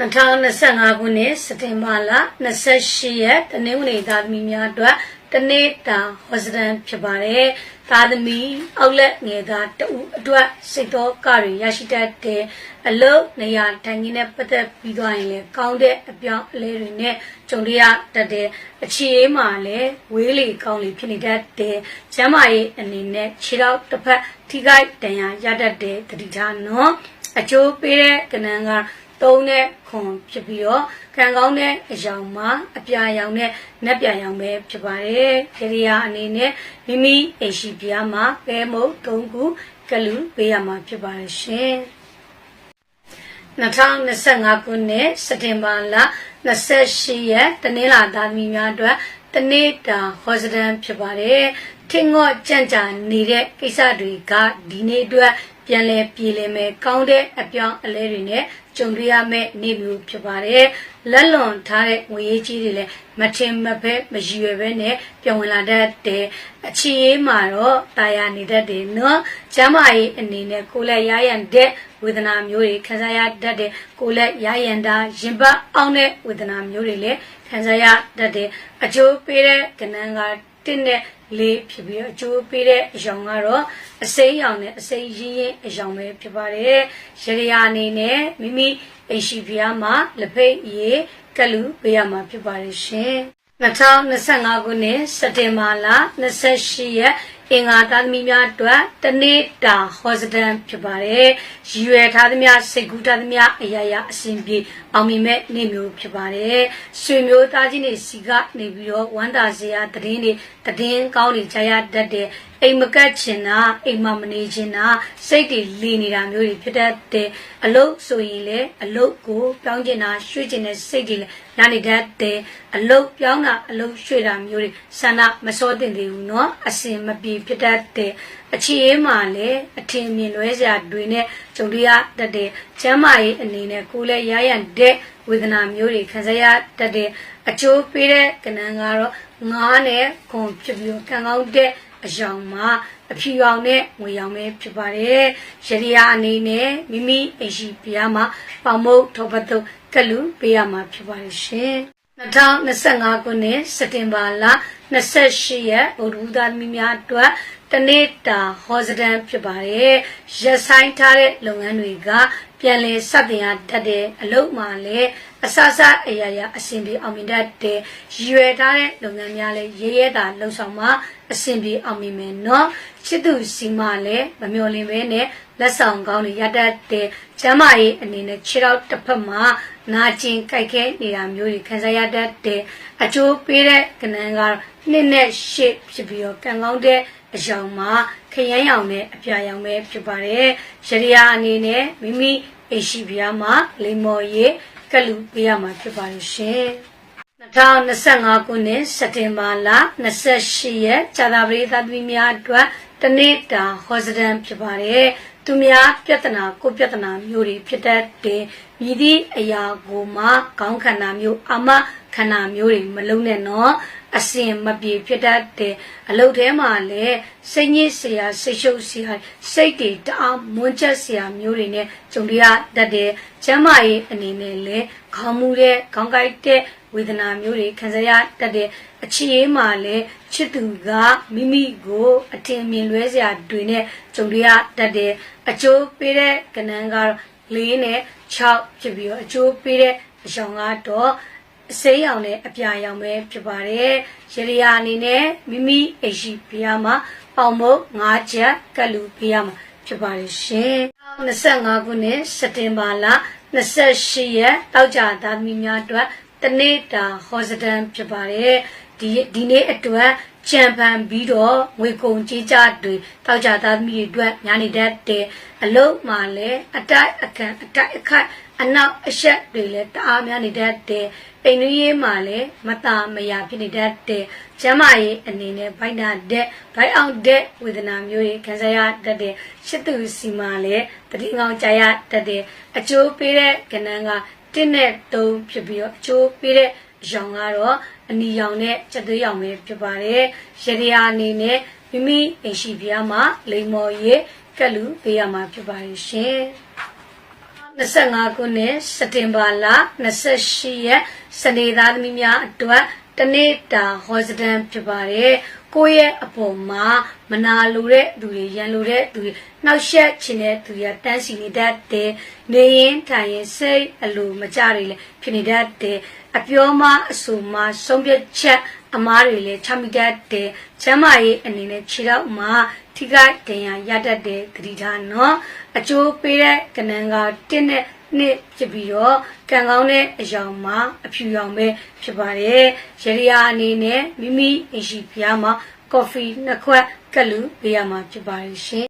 2025ခုနှစ်စက်တင်ဘာလ28ရက်တနင်္ဂနွေသားသမီးများအတွက်တနေ့တာဟောစတန်ဖြစ်ပါတယ်။သားသမီးအောက်လက်ငယ်သားတဦးအတွက်စိတ်တော်ကတွေရရှိတတ်တဲ့အလုပ်နေရာထိုင်ခင်းနဲ့ပတ်သက်ပြီးသွားရင်လည်းကောင်းတဲ့အပြောင်းအလဲတွေနဲ့ကြုံရတတ်တဲ့အခြေအေးမှာလည်းဝေးလေကောင်းလေဖြစ်နေတတ်တဲ့ကျမ်းမာရေးအနေနဲ့ခြေထောက်တစ်ဖက်ထိခိုက်ဒဏ်ရာရတတ်တဲ့တတိထားနော်အကျိုးပေးတဲ့ကဏ္ဍက သုံးတဲ့ခွန်ဖြစ်ပြီးတော့ခံကောင်းတဲ့အယောင်မှာအပြာရောင်နဲ့နက်ပြာရောင်ပဲဖြစ်ပါတယ်။ခေရိယာအနေနဲ့မိမိအိမ်ရှိပြားမှာပဲမုတ်၃ခုကလူပေးရမှာဖြစ်ပါတယ်ရှင်။2025ခုနှစ်စက်တင်ဘာလ28ရက်တနင်္လာသားသမီးများအတွက်တနေ့တာဟောစတန်ဖြစ်ပါတယ်။ ထင်ငော့ကြံ့ကြာနေတဲ့ကိစ္စတွေကဒီနေ့အတွက်ပြန်လဲပြည်လည်မယ်ကောင်းတဲ့အပြောင်းအလဲတွေနဲ့ကြုံတွေ့ရမယ့်နေ့မျိုးဖြစ်ပါတယ်လက်လွန်ထားတဲ့ငွေရေးကြီးတွေလည်းမထင်မဖဲမရွယ်ပဲနဲ့ပြောင်းဝင်လာတတ်တဲ့အခြေအေးမှာတော့တာယာနေတတ်တယ်နော်ကျမ်းမာရေးအနေနဲ့ကိုယ်လက်ရရန်တဲ့ဝေဒနာမျိုးတွေခံစားရတတ်တဲ့ကိုယ်လက်ရရန်တာရင်ပတ်အောင်တဲ့ဝေဒနာမျိုးတွေလည်းခံစားရတတ်တဲ့အကျိုးပေးတဲ့ကဏ္ဍကတင်းတဲ့ လေးဖြစ်ပြီးတော့အကျိုးပေးတဲ့အယောင်ကတော့အစိမ်းရောင်နဲ့အစိမ်းရင်းရင်းအယောင်ပဲဖြစ်ပါတယ်။ရရအနေနဲ့မိမိအိမ်ရှိဖျားမှာလက်ဖိတ်ရေကလူပေးရမှာဖြစ်ပါတယ်ရှင်။2025ခုနှစ်စက်တင်ဘာလ28ရက် အင်္ဂါသားသမီးများအတွက်တနေ့တာဟောစတန်ဖြစ်ပါတယ်။ရည်ရွယ်ထားသမျှစိတ်ကူးထားသမျှအရာရာအစဉ်ပြေအောင်မြင်မဲ့နေ့မျိုးဖြစ်ပါတယ်။ဆွေမျိုးသားချင်းတွေစီကနေပြီးတော့ဝမ်းသာစရာသတင်းတွေသတင်းကောင်းတွေကြားရတတ်တဲ့အိမ်မကတ်ချင်တာအိမ်မမနေချင်တာစိတ်တွေလီနေတာမျိုးတွေဖြစ်တတ်တဲ့အလုတ်ဆိုရင်လေအလုတ်ကိုပြောင်းကျင်တာရွှေ့ကျင်တဲ့စိတ်တွေလည်းနားနေတတ်တဲ့အလုတ်ပြောင်းတာအလုတ်ရွှေ့တာမျိုးတွေဆန္ဒမစောတင်သေးဘူးเนาะအစင်မပြေ ဖြစ်တတ်တဲ့အခြေအေးမှာလည်းအထင်မြင်လွဲစရာတွေနဲ့ကြုံရတတ်တဲ့ကျမ်းမာရေးအနေနဲ့ကိုယ်လည်းရရန်တဲ့ဝေဒနာမျိုးတွေခံစားရတတ်တဲ့အကျိုးပေးတဲ့ကဏ္ဍကတော့ငားနဲ့ခွန်ဖြစ်ပြီးတော့ကံကောင်းတဲ့အယောင်မှာအဖြူရောင်နဲ့ငွေရောင်ပဲဖြစ်ပါတယ်။ရရီယာအနေနဲ့မိမိအိမ်ရှိပြားမှာပေါမုတ်ထောပတ်တုတ်ကလူပေးရမှာဖြစ်ပါတယ်ရှင်။ 2025ခုနှစ်စက်တင်ဘာလ28ရက်ဗုဒ္ဓဦးသားသမီးများအတွက်တနေ့တာဟောစတန်ဖြစ်ပါတယ်။ရက်ဆိုင်ထားတဲ့လုပ်ငန်းတွေကပြန်လည်စတင်ရတတ်တဲ့အလုပ်မှာလည်း အစစအရာရာအဆင်ပြေအောင်မြင်တတ်တဲ့ရွယ်ထားတဲ့လုပ်ငန်းများလည်းရဲရဲတာလှုပ်ဆောင်မှအဆင်ပြေအောင်မြင်မယ်နော်ချစ်သူစီမလည်းမမျော်လင့်ပဲနဲ့လက်ဆောင်ကောင်းတွေရတတ်တဲ့ကျမ်းမာရေးအနေနဲ့ခြေထောက်တစ်ဖက်မှာနာကျင်ကြိုက်ခဲနေတာမျိုးတွေခံစားရတတ်တဲ့အကျိုးပေးတဲ့ကဏ္ဍကတော့နှစ်နဲ့ရှစ်ဖြစ်ပြီးတော့ကံကောင်းတဲ့အယောင်မှာခရမ်းရောင်နဲ့အပြာရောင်ပဲဖြစ်ပါတယ်။ရရီယာအနေနဲ့မိမိအိရှိပြားမှာလိမ္မော်ရည် ကလူပေးရမှာဖြစ်ပါတယ်ရှင်။2025ခုနှစ်စက်တင်ဘာလ28ရက်ဇာတာပရိသတ်သမီးများအတွက်တနေ့တာဟောစတန်ဖြစ်ပါတယ်။သူများပြဿနာကိုပြဿနာမျိုးတွေဖြစ်တတ်တဲ့မြည်သည့်အရာကိုမှခေါင်းခန္ဓာမျိုးအမခန္ဓာမျိုးတွေမလုံးနဲ့နော် အစင်မပြေဖြစ်တတ်တဲ့အလုပ်ထဲမှာလည်းစိတ်ညစ်စရာစိတ်ရှုပ်စရာစိတ်တွေတအားမွန်းချက်စရာမျိုးတွေနဲ့ကြုံရတတ်တဲ့ကျမ်းမာရေးအနေနဲ့လည်းခေါင်းမူတဲ့ခေါင်းကိုက်တဲ့ဝေဒနာမျိုးတွေခံစားရတတ်တဲ့အခြေအေးမှာလည်းချစ်သူကမိမိကို အထင်မြင်လွဲစရာတွေနဲ့ကြုံရတတ်တဲ့အကျိုးပေးတဲ့ကဏ္ဍကတော့၄နဲ့6ဖြစ်ပြီးတော့အကျိုးပေးတဲ့အကြောင်းကတော့ အစိမ်းရောင်နဲ့အပြာရောင်ပဲဖြစ်ပါတယ်။ရရီယာအနေနဲ့မိမိအိရှိပြရမှာပေါင်မုတ်၅ချက်ကလူပြရမှာဖြစ်ပါတယ်ရှင်။25ခုနှစ်စက်တင်ဘာလ28ရက်တောက်ကြသားသမီးများအတွက်တနေ့တာဟောစတန်ဖြစ်ပါတယ်။ ဒီဒီနေ့အတွက်ကြံပန်ပြီးတော့ငွေကုန်ကြေးကြတွေတောက်ကြသားသမီးတွေအတွက်ညာနေတတ်တဲ့အလုံးမှလည်းအတိုက်အခံအတိုက်အခတ်အနောက်အရှက်တွေလည်းတအားများနေတတ်တဲ့အိမ်နွေးရေးမှာလည်းမတာမယာဖြစ်နေတတ်တဲ့ကျမ်းမာရေးအနေနဲ့ဗိုက်နာတဲ့ဗိုက်အောင်တဲ့ဝေဒနာမျိုးတွေခံစားရတတ်တဲ့ရှစ်သူစီမှာလည်းတတိငောင်းကြာရတတ်တဲ့အကျိုးပေးတဲ့ကဏ္ဍကတင်းနဲ့တုံးဖြစ်ပြီးတော့အကျိုးပေးတဲ့ရောင်ကတော့ အနီရောင်နဲ့ချက်သွေးရောင်ပဲဖြစ်ပါတယ်ရရယာအနေနဲ့မိမိအိမ်ရှိပြားမှာလိမ္မော်ရည်ကလူပေးရမှာဖြစ်ပါတယ်ရှင်25ခုနှစ်စက်တင်ဘာလ28ရက်စနေသားသမီးများအတွက်တနေ့တာဟောစတန်ဖြစ်ပါတယ်ကိုယ့်ရဲ့အပေါ်မှာမနာလိုတဲ့သူတွေရန်လိုတဲ့သူတွေနှောက်ယှက်ခြင်းတဲ့သူတွေတန်းစီနေတတ်တယ်နေရင်ထိုင်ရင်စိတ်အလိုမကြတွေလည်းဖြစ်နေတတ်တယ် အပြောမအဆိုမဆုံးဖြတ်ချက်အမားတွေလည်းချမိတတ်တယ်ချမ်းမရေးအနေနဲ့ခြေတော့မှာထိခိုက်ဒဏ်ရာရတတ်တဲ့ဂတိထားနော်အကျိုးပေးတဲ့ကဏ္ဍကတင်းတဲ့နှစ်ဖြစ်ပြီးတော့ကံကောင်းတဲ့အယောင်မှာအဖြူရောင်ပဲဖြစ်ပါတယ်ရရီယာအနေနဲ့မိမိအရှိဖျားမှာကော်ဖီနှစ်ခွက်ကတ်လူပေးရမှာဖြစ်ပါတယ်ရှင်